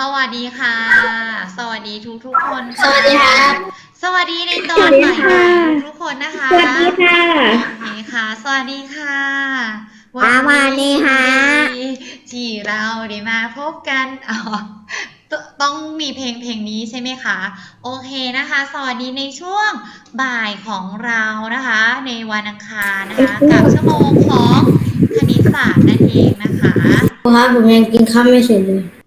สวัสดีค่ะ สวัสดีทุกทุกๆคนค่ะสวัสดีครับ สวัสดีในตอนใหม่ๆทุกๆคนนะคะสวัสดีค่ะ โอเคค่ะ สวัสดีค่ะสวัสดีค่ะที่เราได้มาพบกันอ๋อตต้องมีเพลงเพลงนี้ใช่ไหมคะ โอเคนะคะ สวัสดีในช่วงบ่ายของเรานะคะ ในวันอังคารนะคะกับชั่วโมงของคณิตศาสตร์นั่นเองนะคะ ครับผมยังกินข้าวไม่เสร็จเลย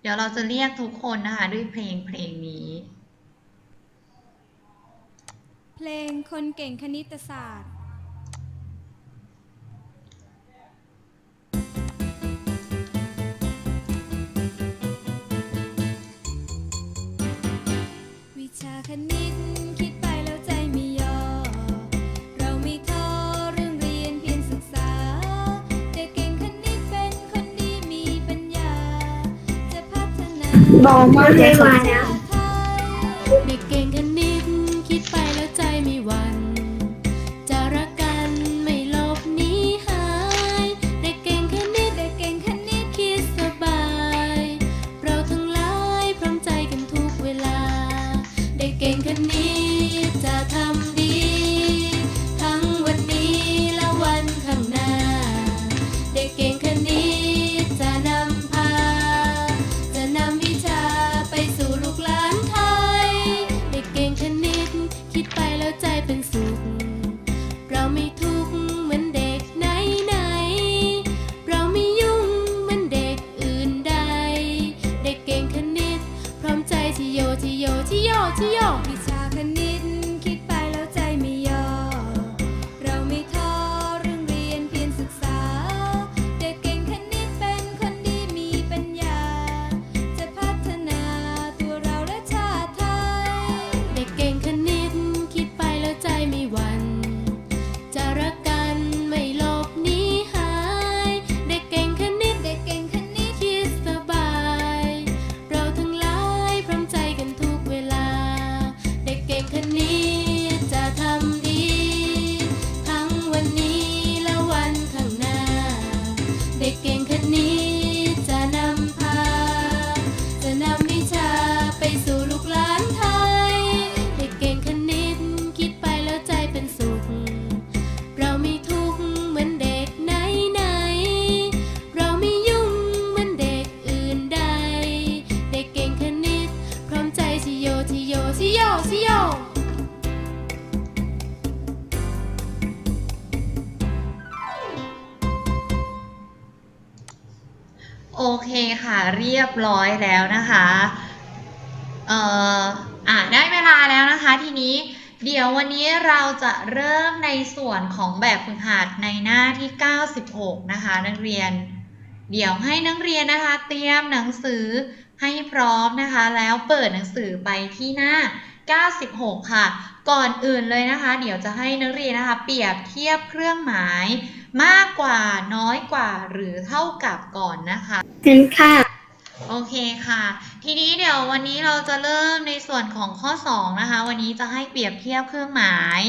เดี๋ยวเราจะเรียกทุกคนนะคะ ด้วยเพลงเพลงนี้ เพลงคนเก่งคณิตศาสตร์ วิชาคณิต บอกมาให้มานะเบร้อยแล้วนะคะเอ่ออะได้เวลาแล้วนะคะทีนี้เดี๋ยววันนี้เราจะเริ่มในส่วนของแบบฝึกหัดในหน้าที่ 96 นะคะ นักเรียน เดี๋ยวให้นักเรียนนะคะ เตรียมหนังสือให้พร้อมนะคะ แล้วเปิดหนังสือไปที่หน้า 96 ค่ะ ก่อนอื่นเลยนะคะ เดี๋ยวจะให้นักเรียนนะคะ เปรียบเทียบเครื่องหมาย มากกว่าน้อยกว่าหรือเท่ากับก่อนนะคะเห็นค่ะ เคค่ะ ทีนี้เดี๋ยววันนี้เราจะเริ่มในส่วนของข้อ 2 นะคะ วันนี้จะให้เปรียบเทียบเครื่องหมาย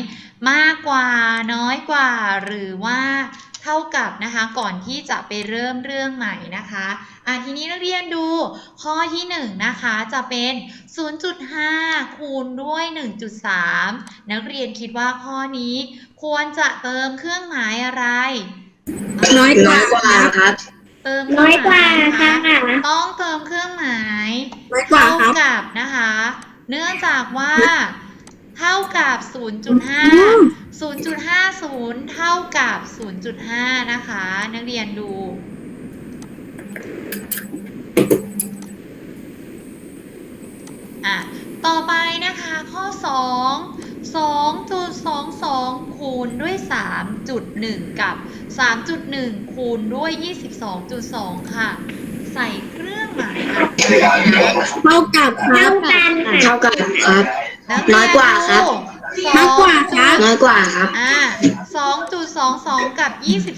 มากกว่าน้อยกว่า หรือว่าเท่ากับนะคะ ก่อนที่จะไปเริ่มเรื่องใหม่นะคะอะทีนี้นักเรียนดูข้อที่1นะคะจะเป็น 0.5 คูณด้วย 1.3 นักเรียนคิดว่าข้อนี้ควรจะเติมเครื่องหมายอะไร น้อยกว่าครับ เติมน้อยกว่าเครื่ค่ะงหมายนต้องเติมเครื่องหมายน้อยกว่าเท่าครับ กับนะคะ เนื่องจากว่าเท่ากับ 0.5 0.50 เท่ากับ 0.5 นะคะ นักเรียนดู อะ ต่อไปนะคะ ข้อ 2 2.22 คูณด้วย 3.1 กับ 3.1 คูณด้วย 22.2 ค่ะ ใส่เครื่องหมายอะไรเท่ากับครับ เท่ากับครับ แล้วน้อยกว่าครับ น้อยกว่าครับ น้อยกว่าครับ อ่า2.22 กับ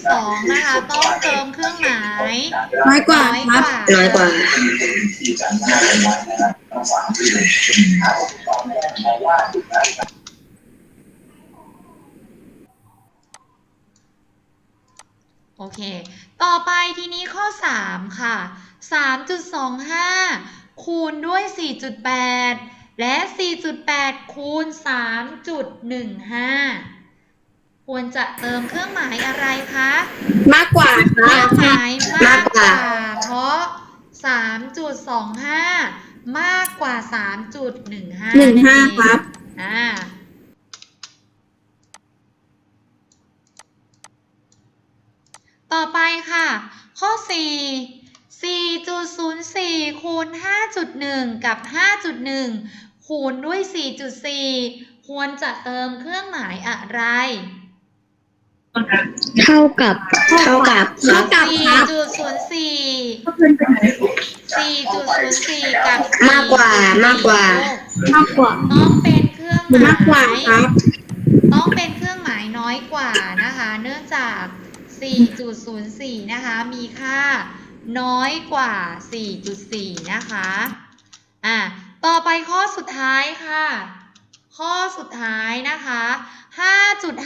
22 นะคะ ต้องเติมเครื่องหมายน้อยกว่าครับ น้อยกว่าโอเค ต่อไปทีนี้ข้อ 3 ค่ะ 3.25 คูณด้วย 4.8 และ 4.8 คูณ 3.15 ควรจะเติมเครื่องหมายอะไรคะ มากกว่าคเครื่รัอบงหมายมามากกกกว่าว่า เพราะ 3.25 มากกว่า 3.15หนึ่งห้าครับ อ่า ต่อไปค่ะ ข้อ 4 4.04 คูณ 5.1 กับ 5.1 คูณด้วย 4.4 ควรจะเติมเครื่องหมายอะไร เท่ากับเท่ากับเท่ากับครับ4.04 4.04 กับมากกว่ามากกว่า มากกว่า ต้องเป็นเครื่องหมายมากกว่าครับ ต้องเป็นเครื่องหมายน้อยกว่านะคะ เนื่องจาก 4.04 นะคะ มีค่าน้อยกว่า 4.4 นะคะ อะต่อไปข้อสุดท้ายค่ะ ข้อสุดท้ายนะคะ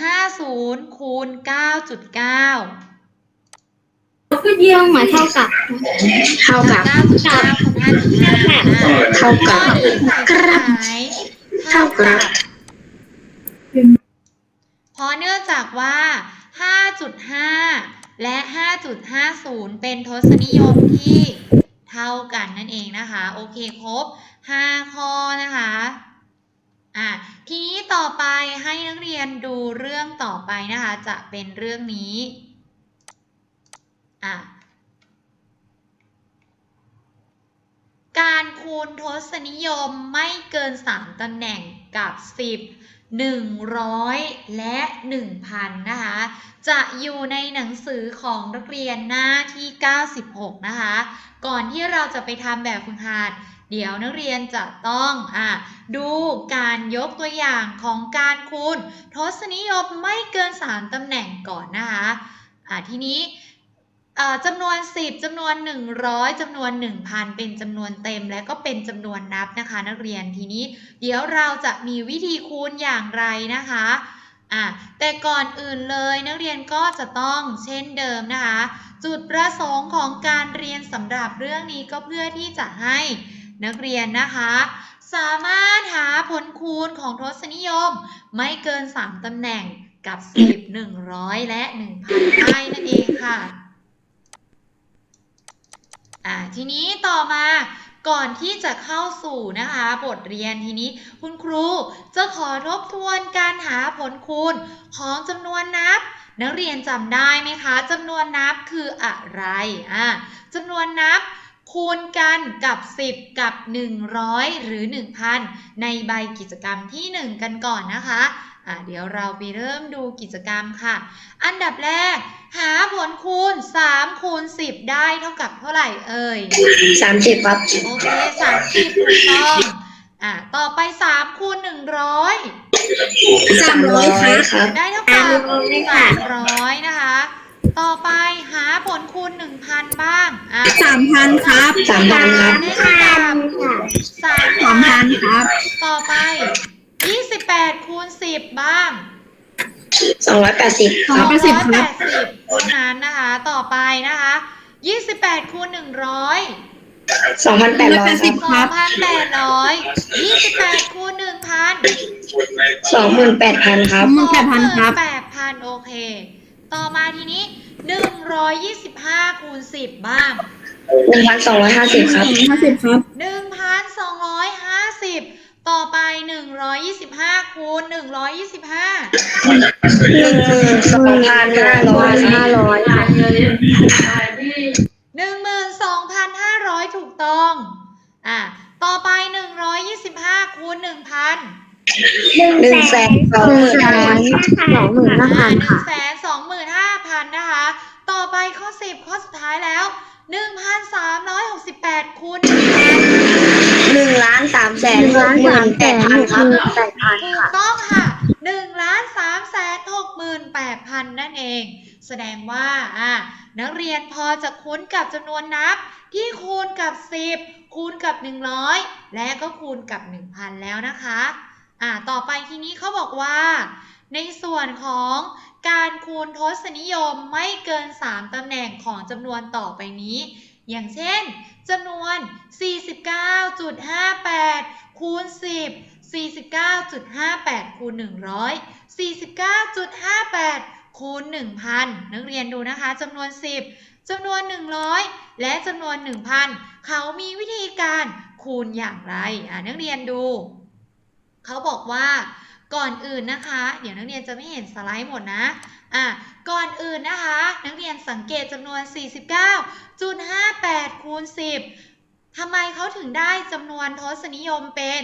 5.50 คูณ 9.9ก็เยี่ยงหมายเท่ากับ เท่ากับ9.9คูณ5.5เท่ากับข้อหนึ่งใส่เครื่องหมายเท่ากับเพราะเนื่องจากว่า 5.5 และ 5.50 เป็นทศนิยมที่เท่ากันนั่นเองนะคะ โอเคครบ 5 ข้อนะคะอะทีนี้ต่อไปให้นักเรียนดูเรื่องต่อไปนะคะ จะเป็นเรื่องนี้อะการคูณทศนิยมไม่เกิน 3ตำแหน่งกับ 10 100 และ 1,000 นะคะ จะอยู่ในหนังสือของนักเรียนหน้าที่ 96 นะคะ ก่อนที่เราจะไปทำแบบฝึกหัดเดี๋ยวนักเรียนจะต้องอะดูการยกตัวอย่างของการคูณทศนิยมไม่เกิน 3 ตำแหน่งก่อนนะคะอะทีนี้ จำนวน 10จำนวน 100จำนวน 1,000 เป็นจำนวนเต็มและก็เป็นจำนวนนับนะคะ นักเรียนทีนี้ เดี๋ยวเราจะมีวิธีคูณอย่างไรนะคะอะแต่ก่อนอื่นเลยนักเรียนก็จะต้องเช่นเดิมนะคะ จุดประสงค์ของการเรียนสำหรับเรื่องนี้ก็เพื่อที่จะให้นักเรียนนะคะ สามารถหาผลคูณของทศนิยม ไม่เกิน 3ตำแหน่งกับ 10 100 และ 1,000ได้นั่นเองค่ะ อ่าทีนี้ต่อมาก่อนที่จะเข้าสู่นะคะบทเรียนทีนี้ คุณครูจะขอทบทวนการหาผลคูณของจำนวนนับ นักเรียนจำได้ไหมคะจำนวนนับคืออะไรอ่าจำนวนนับคูณกันกับ 10 กับ 100 หรือ 1,000 ในใบกิจกรรมที่ 1 กันก่อนนะคะ อ่าเดี๋ยวเราไปเริ่มดูกิจกรรมค่ะ อันดับแรก หาผลคูณ3คูณ10 ได้เท่ากับเท่าไหร่เอ่ยสามสิบครับโอเค30ถูกต้องอะต่อไป3คูณ100 สามร้อยครับ ได้เท่ากับสามร้อยค่ะ300นะคะ ต่อไปหาผลคูณ1,000 บ้างอะสามพันครับสามพันครับ ได้เท่ากับสาม3,000พันครับ ต่อไป 28คูณ10บ้างสองร้อยแปดสิบสองร้อยแปดสิบเท่านั้นนะคะ ต่อไปนะคะ28คูณ100สองพันแปดร้อยสองพันแปดร้อยยี่สิบแปดคูณหนึ่งพันสองหมื่นแปดพันครับสองหมื่นแปดพันโอเค ต่อมาทีนี้หนึ่งร้อยยี่สิบห้าคูณสิบบ้างหนึ่งพันสองร้อยห้าสิบครับห้าสิบครับหนึ่งพันสองร้อยห้าสิบ ต่อไปหนึ่งร้อยยี่สิบห้าคูณหนึ่งร้อยยี่สิบห้าหนึ่งหมื่นสองพันห้าร้อยห้าร้อยหนึ่งหมื่นสองพันห้าร้อยถูกต้องอะต่อไปหนึ่งร้อยยี่สิบห้าคูณหนึ่งพันหนึ่งแสนสองหมื่นห้าพันสองหมื่นห้าพันหนึ่ค่ะงแสนสองหมื่นห้าพันนะคะ ต่อไปข้อสิบข้อสุดท้ายแล้ว หนึ่งพันสามร้อยหกสิบแปดคูณหนึ่งพันหนึ่งล้านสามแสนหกหมื่นแปดพันครับแปดพันถูกค่ะต้องค่ะหนึ่งล้านสามแสนหกหมื่นแปดพันนั่นเอง แสดงว่าอะนักเรียนพอจะคุ้นกับจำนวนนับ ที่คูณกับ 10 คูณกับ 100 และก็คูณกับ 1,000 แล้วนะคะอ่าต่อไปทีนี้เขาบอกว่า ในส่วนของการคูณทศนิยมไม่เกิน 3 ตำแหน่งของจำนวนต่อไปนี้ อย่างเช่นจำนวน 49.58 คูณ 10 49.58 คูณ 100 49.58 คูณ 1,000 นักเรียนดูนะคะจำนวน 10จำนวน 100 และจำนวน 1,000 เขามีวิธีการคูณอย่างไร อะนักเรียนดู เขาบอกว่า ก่อนอื่นนะคะ เดี๋ยวนักเรียนจะไม่เห็นสไลด์หมดนะอะก่อนอื่นนะคะ นักเรียนสังเกตจำนวน 49.58คูณ10ทำไมเขาถึงได้จำนวนทศนิยมเป็น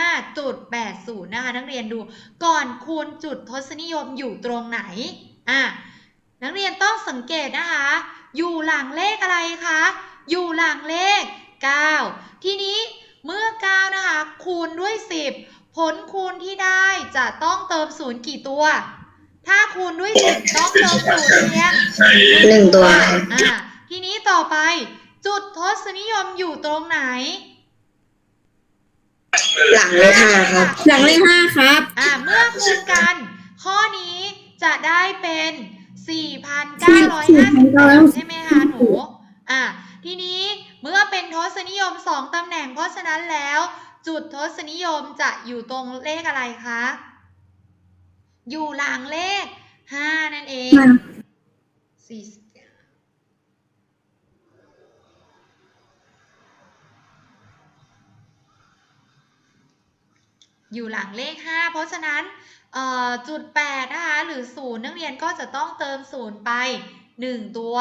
495.80 นะคะ นักเรียนดูก่อนคูณจุดทศนิยมอยู่ตรงไหนอะนักเรียนต้องสังเกตนะคะ อยู่หลังเลขอะไรคะ อยู่หลังเลข 9 ทีนี้เมื่อ 9 นะคะ คูณด้วย 10 ผลคูณที่ได้จะต้องเติมศูนย์กี่ตัว ถ้าคูณด้วย10ต้องเติมศูนย์เพียงหนึ่งตัวครับอะทีนี้ต่อไป จุดทศนิยมอยู่ตรงไหน หลังเลขห้าครับ หลังเลขห้าครับ อะเมื่อคูณกัน ข้อนี้จะได้เป็น4,950ใช่ไหมคะหนูอะทีนี้เมื่อเป็นทศนิยม2ตำแหน่งเพราะฉะนั้นแล้ว จุดทศนิยมจะอยู่ตรงเลขอะไรคะ อยู่หลังเลข5นั่นเองสี่สิบอยู่หลังเลข 5 เพราะฉะนั้นจุด 8 นะคะ หรือ 0 นักเรียนก็จะต้องเติม 0 ไป 1 ตัว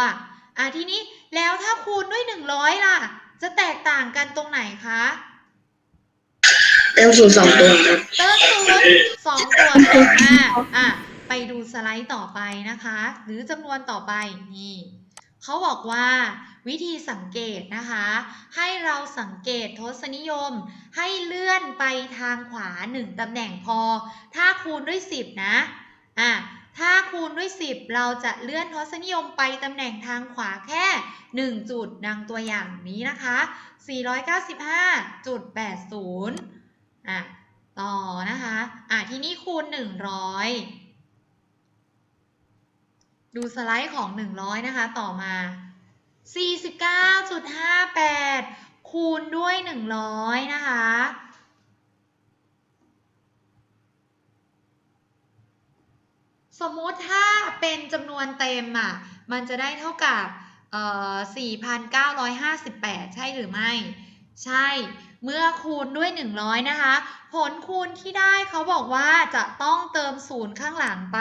อะทีนี้แล้วถ้าคูณด้วย 100 ล่ะ จะแตกต่างกันตรงไหนคะ เติมศูนสองตัวครับ เติมศูนย์สองตัวเก่าอะไปดูสไลด์ต่อไปนะคะ หรือจำนวนต่อไปนี่เขาบอกว่าวิธีสังเกตนะคะ ให้เราสังเกตทศนิยม ให้เลื่อนไปทางขวา 1ตำแหน่งพอ ถ้าคูณด้วย 10 นะอะถ้าคูณด้วย 10 เราจะเลื่อนทศนิยมไปตำแหน่งทางขวาแค่ 1 จุดดังตัวอย่างนี้นะคะ 495.80 อะต่อนะคะอะทีนี้คูณ 100 ดูสไลด์ของ 100 นะคะ ต่อมา 49.58 คูณด้วย 100 นะคะสมมุติถ้าเป็นจำนวนเต็มอะ มันจะได้เท่ากับเอ่อ4,958 ใช่หรือไม่ ใช่ เมื่อคูณด้วย 100 นะคะ ผลคูณที่ได้เขาบอกว่าจะต้องเติมศูนย์ข้างหลังไป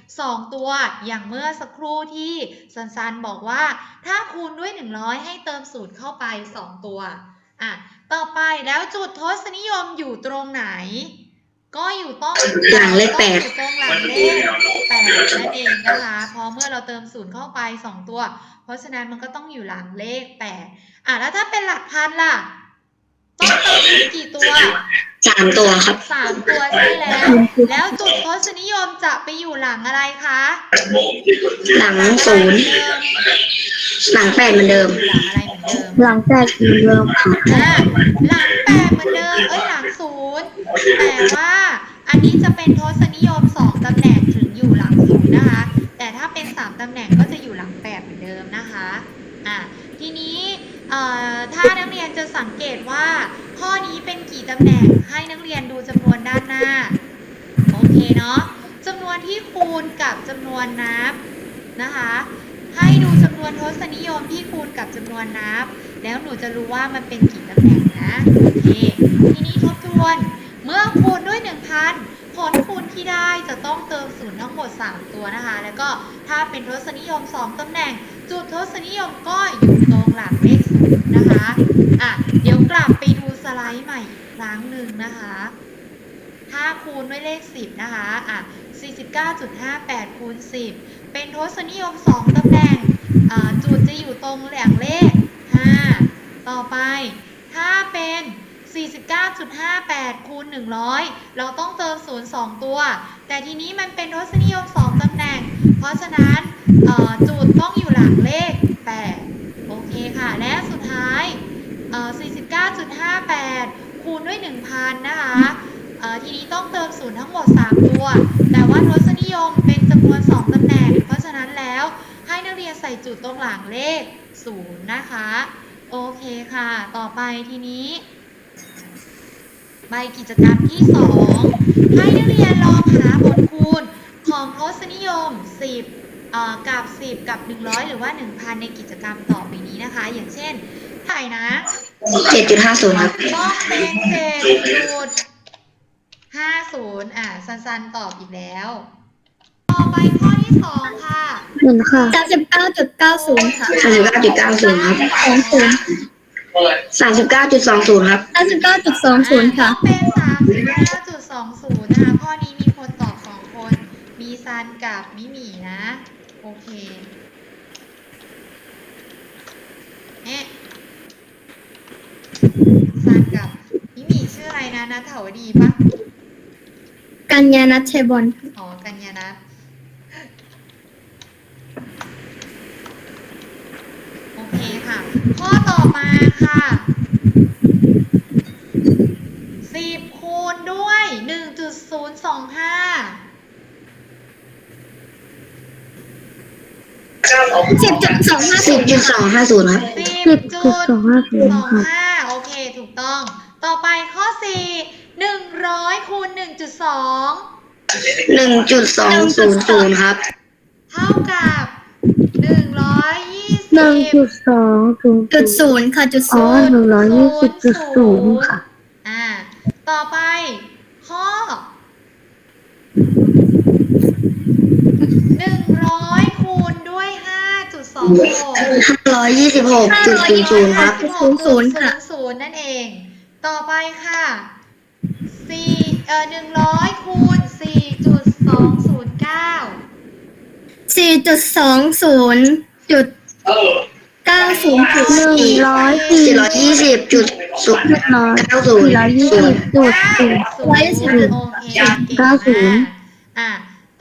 2 ตัวอย่างเมื่อสักครู่ที่ซันซันบอกว่า ถ้าคูณด้วย 100 ให้เติมศูนย์เข้าไป 2 ตัวอะต่อไปแล้วจุดทศนิยมอยู่ตรงไหน ก็อยู่ต้องหลังเลขแปดต้องอยู่ตรงหลังเลขแปดนั่นเองนะคะพอเมื่อเราเติมศูนย์เข้าไป 2 ตัว เพราะฉะนั้นมันก็ต้องอยู่หลังเลข8อะแล้วถ้าเป็นหลักพันล่ะ ต้องเติมศูนย์กี่ตัวสามตัวครับสามตัวใช่แล้ว แล้วจุดทศนิยมจะไปอยู่หลังอะไรคะหลังศูนย์หลังแปดเหมือนเดิม หลังอะไรเหมือนเดิมหลังแปดเหมือนเดิมครับอะหลังแปดเหมือนเดิมเอ้ยหลังศูนย์แต่ว่าอันนี้จะเป็นทศนิยมสองตำแหน่งถึงอยู่หลังศูนย์นะคะ แต่ถ้าเป็นสามตำแหน่งก็จะอยู่หลังแปดเหมือนเดิมนะคะอะทีนี้ เอ่อถ้านักเรียนจะสังเกตว่า ข้อนี้เป็นกี่ตำแหน่งให้นักเรียนดูจำนวนด้านหน้า โอเคเนาะจำนวนที่คูณกับจำนวนนับนะคะ ให้ดูจำนวนทศนิยมที่คูณกับจำนวนนับ แล้วหนูจะรู้ว่ามันเป็นกี่ตำแหน่งนะโอเคทีนี้ทบทวนเมื่อคูณด้วย 1,000 ผลคูณที่ได้จะต้องเติมศูนย์ทั้งหมด 3 ตัวนะคะ แล้วก็ถ้าเป็นทศนิยม 2ตำแหน่ง จุดทศนิยมก็อยู่ตรงหลักเลขศูนย์นะคะอะเดี๋ยวกลับไปดูสไลด์ใหม่อีกครั้งหนึ่งนะคะ ถ้าคูณด้วยเลข 10 นะคะอะ49.58คูณ10 เป็นทศนิยม 2ตำแหน่งอ่าจุดจะอยู่ตรงแหล่งเลข 5 ต่อไป ถ้าเป็น 49.58คูณ100 เราต้องเติม0 2 ตัว แต่ทีนี้มันเป็นทศนิยม 2ตำแหน่ง เพราะฉะนั้นจุดต้องอยู่หลังเลข 8 โอเคค่ะ และสุดท้าย 49.58 คูณด้วย 1,000 นะคะทีนี้ต้องเติมศูนย์ทั้งหมด 3 ตัว แต่ว่าทศนิยมเป็นจำนวน 2ตำแหน่ง เพราะฉะนั้นแล้วให้นักเรียนใส่จุดตรงหลังเลข0.0นะคะ โอเคค่ะ ต่อไปทีนี้ใบกิจกรรมที่ 2 ให้นักเรียนลองหาผลคูณ ของทศนิยม 10เอ่อกับ 10 กับ 100 หรือว่า 1,000 ในกิจกรรมต่อไปนี้นะคะ อย่างเช่นเท่าไหร่นะเจ็ดจุดห้าศูนย์ครับต้องเป็นเจ็ดจุดห้าศูนย์อะซันๆตอบอีกแล้ว ต่อไปข้อที่สองค่ะหนึ่งค่ะสามสิบเก้าจุดเก้าศูนย์ค่ะสามสิบเก้าจุดเก้าศูนย์ครับสองศูนย์สามสิบเก้าจุดสองศูนย์ครับสามสิบเก้าจุดสองศูนย์ค่ะต้องเป็น มีซันกับมิหมีนะ โอเคเอ๊ะซันกับมิหมีชื่ออะไรนะนัทถาวดีปะกัญญานัทชัยบอลค่ะอ๋อ กัญญานะโอเคค่ะ ข้อต่อมาค่ะสิบคูณด้วยหนึ่งจุดศูนย์สองห้า สิบจุดสองห้าสิบจุดสองห้าศูนย์ครับ สิบจุดสองห้าโอเค ถูกต้อง ต่อไปข้อสี่หนึ่งร้อยคูณหนึ่งจุดสองหนึ่งจุดสองศูนย์ศูนย์ครับ เท่ากับหนึ่งร้อยยี่สิบหนึ่งจุดสองศูนย์จุดศูนย์ค่ะจุดอ๋ศูอนย์หนึ่งร้อยยี่สิบจุดศูนย์ค่ะ อ่า ต่อไปข้อหนึ่งร้อยคูณด้วยห้าจุดสอง ห้าร้อยยี่สิบหกจุดศูนย์ศูนย์ครับศูนย์ศูนย์ค่ะศูนย์นั่นเอง ต่อไปค่ะสี่เอ่อหนึ่งร้อยคูณสี่จุดสองศูนย์เก้าสี่จุดสองศูนย์จุดเก้าศูนย์จุดหนึ่งร้อยสี่ร้อยยี่สิบจุดศูนย์หนึ่งร้อยเก้าศูนย์ร้อยยี่สิบจุดศูนย์ร้อยสิบโอเคเก้าศูนย์อะ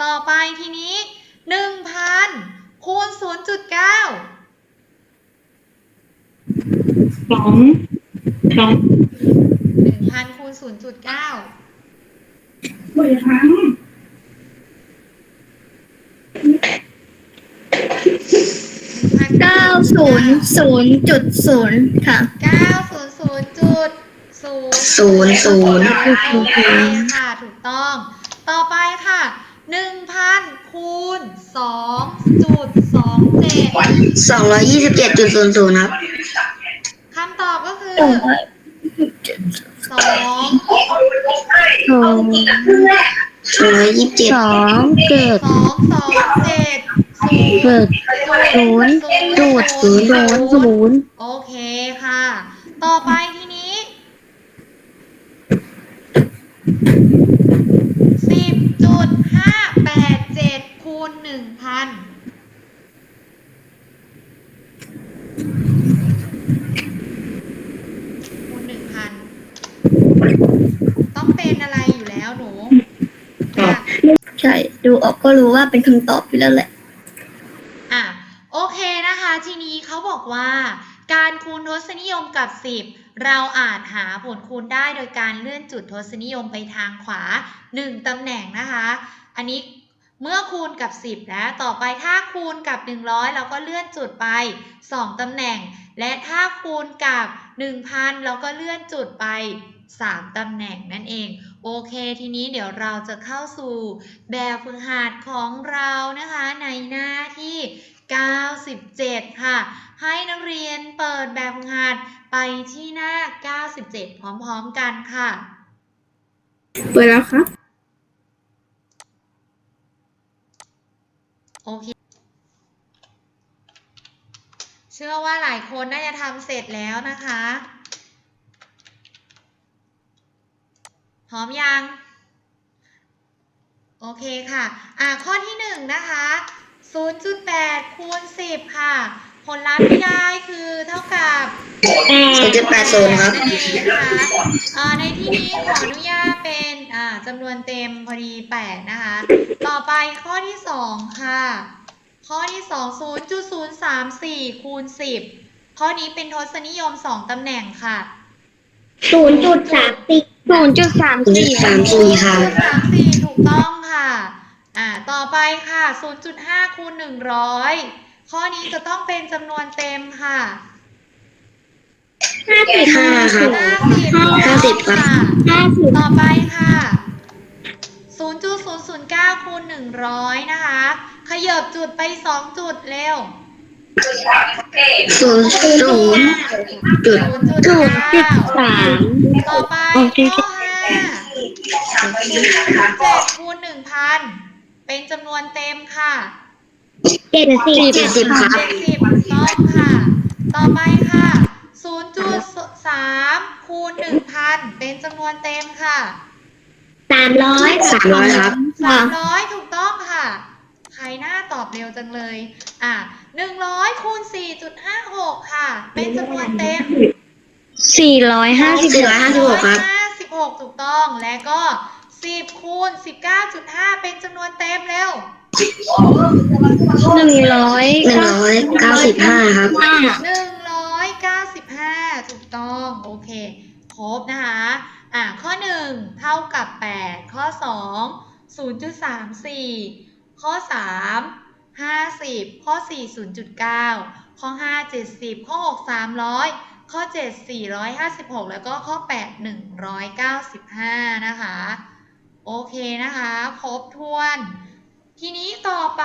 ต่อไปทีนี้หนึ่งพัน คูณศูนย์จุดเก้าสองสองหนึ่งพันคูณศูนย์จุดเก้าบริครั้งเก้าศูนย์ศูนย์จุดศูนย์ค่ะ เก้าศูนย์ศูนย์จุดศูนย์ศูนย์ศูนย์ โอเคค่ะ ถูกต้อง ต่อไปค่ะหนึ่งพัน คูณสองจุดสองเจ็ดสองร้อยยี่สิบเจ็ดจุดศูนย์ศูนย์ครับคำตอบก็คือสองร้อยสองสองสองร้อยยี่สิบเจ็ดสองเจ็ดสองสองเจ็ดศูนย์เจ็ดศูนย์จุดศูนย์ศูนย์ศูนย์โอเคค่ะ ต่อไปทีนี้สิบจุดห้าแปดเจ็ด คูณหนึ่งพันคูณหนึ่งพันต้องเป็นอะไรอยู่แล้วหนูอะใช่ ดูออกก็รู้ว่าเป็นคำตอบอยู่แล้วแหละ อะ โอเคนะคะ ทีนี้เขาบอกว่า การคูณทศนิยมกับ10เราอาจหาผลคูณได้โดยการเลื่อนจุดทศนิยมไปทางขวา 1 ตำแหน่งนะคะ อันนี้ เมื่อคูณกับ 10 นะ ต่อไปถ้าคูณกับ 100 เราก็เลื่อนจุดไป 2 ตำแหน่ง และถ้าคูณกับ 1,000 เราก็เลื่อนจุดไป 3 ตำแหน่งนั่นเอง โอเค ทีนี้เดี๋ยวเราจะเข้าสู่แบบฝึกหัดของเรานะคะ ในหน้าที่ 97 ค่ะ ให้นักเรียนเปิดแบบฝึกหัดไปที่หน้า 97 พร้อมๆกันค่ะ เปิดแล้วครับ โอเค เชื่อว่าหลายคนน่าจะทำเสร็จแล้วนะคะ พร้อมยัง โอเคค่ะ อ่าข้อที่หนึ่งนะคะ 0.8 คูณ 10 ค่ะ ผลลัพธ์ที่ได้คือเท่ากับศูนย์จุดแปดศูนย์ครับ นั่นเองนะคะอ่าในที่นี้ขออนุญาตเป็นอ่าจำนวนเต็มพอดี8นะคะ ต่อไปข้อที่2ค่ะ ข้อที่2 0.034คูณ10ข้อนี้เป็นทศนิยม2ตำแหน่งค่ะ ศูนย์จุดสามสี่ศูนย์จุดสามสี่สามสี่ค่ะ0.34ถูกต้องค่ะ อ่า ต่อไปค่ะ 0.5คูณ100 ข้อนี้จะต้องเป็นจำนวนเต็มค่ะห้าครับห้าสิบห้าสิบครับค่ะ ห้าสิบต่อไปค่ะ0.009คูณ100นะคะ ขยับจุดไป2จุดเร็วศูนย์ศูนย์จุด0.9ต่อไปโอเคข้อ5 7คูณ1,000เป็นจำนวนเต็มค่ะ เจ็ดสิบเจ็ดสิบครับ70ต้องค่ะ ต่อไปค่ะ 0.3 คูณ 1,000 เป็นจำนวนเต็มค่ะ สามร้อยสามร้อยครับ สามร้อยถูกต้องค่ะ ใครหน้าตอบเร็วจังเลย อะหนึ่งร้อยคูณสี่จุดห้าหกค่ะ เป็นจำนวนเต็มสี่ร้อยห้าสิบสี่ร้อยห้าสิบหกครับ ห้าสิบหกถูกต้อง และก็สิบคูณสิบเก้าจุดห้าเป็นจำนวนเต็มเร็ว หนึ่งร้อยหนึ่งร้อยเก้าสิบห้าครับห้าหนึ่งร้อยเก้าสิบห้าถูกต้องโอเคครบนะคะ อะข้อหนึ่งเท่ากับแปดข้อสองศูนย์จุดสามสี่ข้อสามห้าสิบข้อสี่ศูนย์จุดเก้าข้อห้าเจ็ดสิบข้อหกสามร้อยข้อเจ็ดสี่ร้อยห้าสิบหกแล้วก็ข้อแปดหนึ่งร้อยเก้าสิบห้านะคะ โอเคนะคะ ครบถ้วน ทีนี้ต่อไป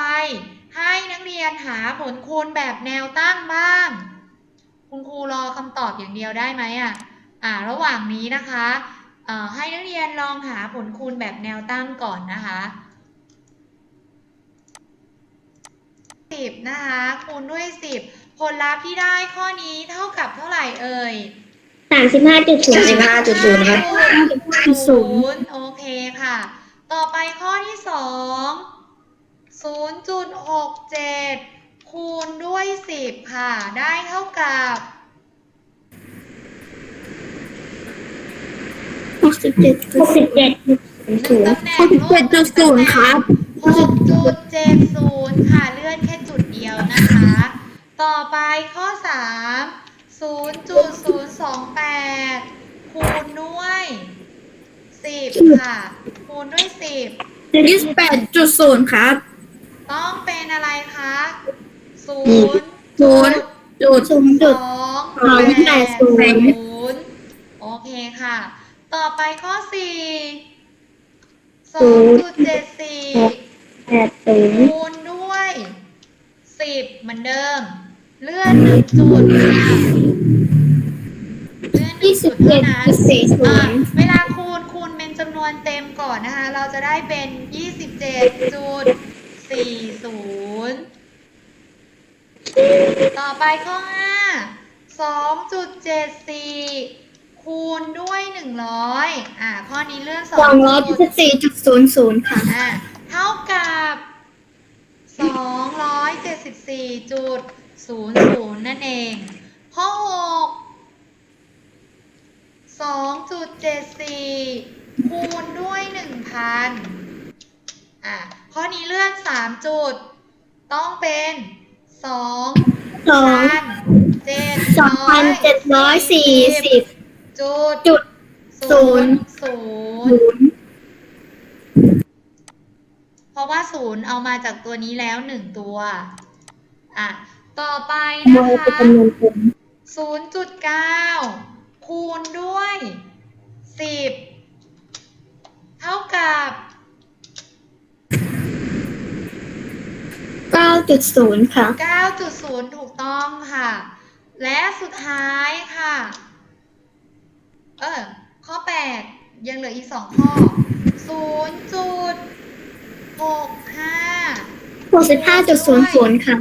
ให้นักเรียนหาผลคูณแบบแนวตั้งบ้าง คุณครูรอคำตอบอย่างเดียวได้ไหมอะอ่าระหว่างนี้นะคะเอ่อให้นักเรียนลองหาผลคูณแบบแนวตั้งก่อนนะคะสิบนะคะคูณด้วยสิบผลลัพธ์ที่ได้ข้อนี้เท่ากับเท่าไหร่เอ่ยสามสิบห้าจุดศูนย์สิบห้าจุดศูนย์ครับศูนย์โอเคค่ะ ต่อไปข้อที่สอง ศูนย์จุดหกเจ็ดคูณด้วยสิบค่ะ ได้เท่ากับหกสิบเจ็ดหกสิบเจ็ดศูนย์หกสิบเจ็ดจุดศูนย์ครับหกจุดเจ็ดศูนย์ค่ะ เลื่อนแค่จุดเดียวนะคะ ต่อไปข้อสามศูนย์จุดศูนย์สองแปดคูณด้วยสิบค่ะ คูณด้วยสิบยี่สิบแปดจุดศูนย์ครับ ต้องเป็นอะไรคะศูนย์ศูนย์จุดศูนย์สจุด องสองแปดศูนย์ศูนย์โอเคค่ะ ต่อไปข้อสี่สศูองนย์จุดเจ็ดสี่แปดศูนย์คูณด้วยสิบเหมือนเดิม เลื่อนหนึ่งจุดค่ะเลื่อนหนึ่งจุดเท่านั้นยี่สิบเจ็ดจุดสี่ศูนย์อะเวลาคูณคูณเป็นจำนวนเต็มก่อนนะคะ เราจะได้เป็นยี่ สิบเจ็ดจุดสี่ศูนย์ต่อไปข้อห้าสองจุดเจ็ดสี่คูณด้วยหนึ่งร้อยอะข้อนี้เลื่อนสสองร้อยจุดสิบสี่จุดศูนย์ศูนย์ค่ะ อะเท่ากับสองร้อยเจ็ดสิบสี่จุดศูนย์ศูนย์นั่นเอง ข้อหกสองจุดเจ็ดสี่คูณด้วยหนึ่งพันอะ ข้อนี้เลื่อนสามจุด ต้องเป็นสองสองพันเจ็ดสองพันเจ็ดร้อยสี่สิบจุดจุด ศูนย์ ศูนศูย์นย์เพราะว่าศูนย์เอามาจากตัวนี้แล้วหนึ่งตัว อะ ต่อไปโมนะเป็นคะ จำนวนเต็มศูนย์จุดเก้าคูณด้วยสิบเท่ากับ เก้าจุดศูนย์ค่ะ 9.0 ถูกต้องค่ะ และสุดท้ายค่ะ เออ ข้อ 8 ยังเหลืออีก 2 ข้อ 0.65หกสิบห้าจุดศูนย์ศูนย์ค่ะ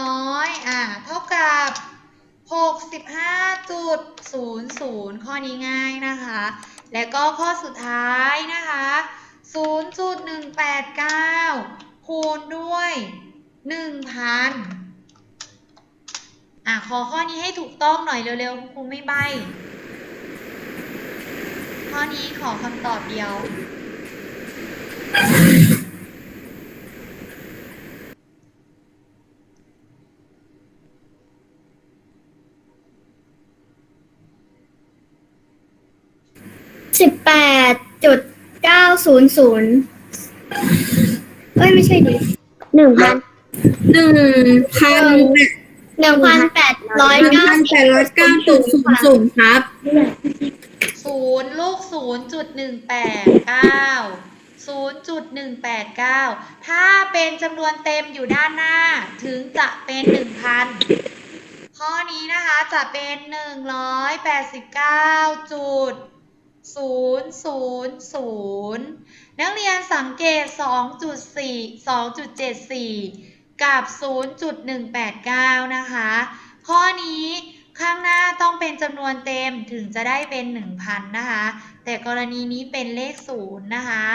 100 อ่า เท่ากับ 65.00 ข้อนี้ง่ายนะคะ และก็ข้อสุดท้ายนะคะ 0.189 คูณด้วย 1,000อะขอข้อนี้ให้ถูกต้องหน่อยเร็วๆคุณครูไม่ใบ ข้อนี้ขอคำตอบเดียว สิบแปดจุดเก้าศูนย์ศูนย์เอ้ย ไม่ใช่ดิหนึ่งพัน หนึ่งพันหนึ่งพันแปดร้อยหนึ่งเก้าพันสิบแปดร้อยเก้าจุดศูนย์ศูนย์ครับ ศูนย์ลูกศูนย์จุดหนึ่งแปดเก้าศูนย์จุดหนึ่งแปดเก้าถ้าเป็นจำนวนเต็มอยู่ด้านหน้า ถึงจะเป็นหนึ่งพันข้อนี้นะคะจะเป็นหนึ่งร้อยแปดสิบเก้าจุดศูนย์ศูนย์ศูนย์นักเรียนสังเกตสองจุดสี่สองจุดเจ็ดสี่ กับศูนย์จุดหนึ่งแปดเก้านะคะ ข้อนี้ข้างหน้าต้องเป็นจำนวนเต็มถึงจะได้เป็น 1,000 นะคะ แต่กรณีนี้เป็นเลขศูนย์นะคะ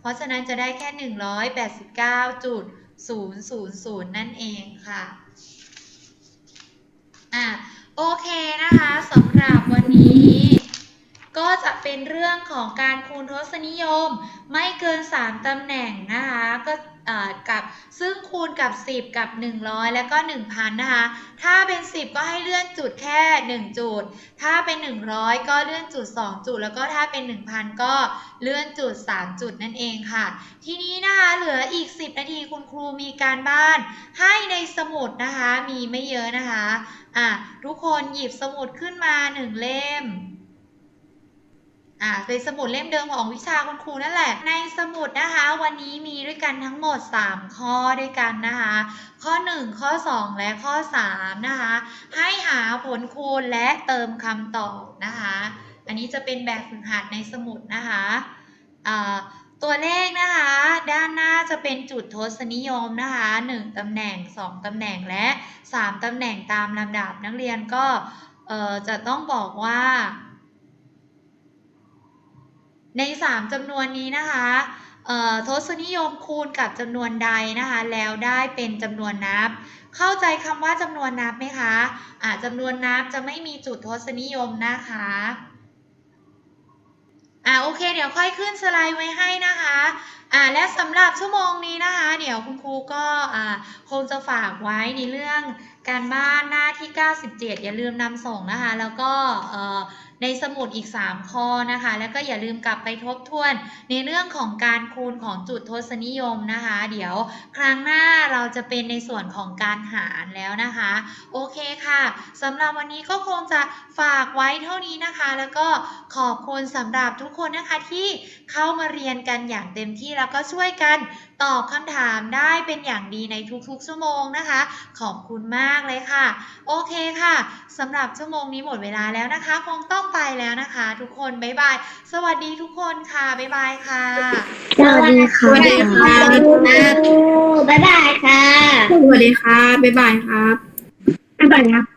เพราะฉะนั้นจะได้แค่ 189.000 นั่นเองค่ะ อะ โอเคนะคะสำหรับวันนี้ ก็จะเป็นเรื่องของการคูณทศนิยมไม่เกิน 3ตำแหน่งนะคะ ก็ กับซึ่งคูณกับ 10 กับ 100 แล้วก็ 1,000 นะคะ ถ้าเป็น 10 ก็ให้เลื่อนจุดแค่ 1 จุด ถ้าเป็น 100 ก็เลื่อนจุด 2 จุด แล้วก็ถ้าเป็น 1,000 ก็เลื่อนจุด 3 จุดนั่นเองค่ะ ทีนี้นะคะเหลืออีก 10 นาทีคุณครูมีการบ้าน ให้ในสมุดนะคะมีไม่เยอะนะคะอะทุกคนหยิบสมุดขึ้นมา 1 เล่ม อ่าเป็นสมุดเล่มเดิมของวิชาคุณครูนั่นแหละ ในสมุดนะคะ วันนี้มีด้วยกันทั้งหมด 3 ข้อด้วยกันนะคะ ข้อ 1 ข้อ 2 และข้อ 3 นะคะ ให้หาผลคูณและเติมคำตอบนะคะ อันนี้จะเป็นแบบฝึกหัดในสมุดนะคะอ่าตัวเลขนะคะ ด้านหน้าจะเป็นจุดทศนิยมนะคะ 1 ตำแหน่ง 2 ตำแหน่งและ 3 ตำแหน่งตามลำดับนักเรียนก็จะต้องบอกว่า ใน 3จำนวนนี้นะคะทศนิยมคูณกับจำนวนใดนะคะ แล้วได้เป็นจำนวนนับ เข้าใจคำว่าจำนวนนับไหมคะอ่าจำนวนนับจะไม่มีจุดทศนิยมนะคะอ่าโอเค เดี๋ยวค่อยขึ้นสไลด์ไว้ให้นะคะอ่าและสำหรับชั่วโมงนี้นะคะ เดี๋ยวคุณครูก็อ่าคงจะฝากไว้ในเรื่องการบ้านหน้าที่ 97 อย่าลืมนำส่งนะคะ แล้วก็เอ่อ ในสมุดอีก 3 ข้อนะคะ แล้วก็อย่าลืมกลับไปทบทวนในเรื่องของการคูณของจุดทศนิยมนะคะ เดี๋ยวครั้งหน้าเราจะเป็นในส่วนของการหารแล้วนะคะ โอเคค่ะสำหรับวันนี้ก็คงจะฝากไว้เท่านี้นะคะ แล้วก็ขอบคุณสำหรับทุกคนนะคะที่เข้ามาเรียนกันอย่างเต็มที่แล้วก็ช่วยกันตอบคำถามได้เป็นอย่างดีในทุกๆ ชั่วโมงนะคะ ขอบคุณมากเลยค่ะ โอเคค่ะสำหรับชั่วโมงนี้หมดเวลาแล้วนะคะ คงต้องไปแล้วนะคะ ทุกคนบ๊ายบาย สวัสดีทุกคนค่ะ บ๊ายบายค่ะ สวัสดีค่ะสวัสดีค่ะบ๊ายบายค่ะ สวัสดีค่ะบ๊ายบายครับบ๊ายบายครับ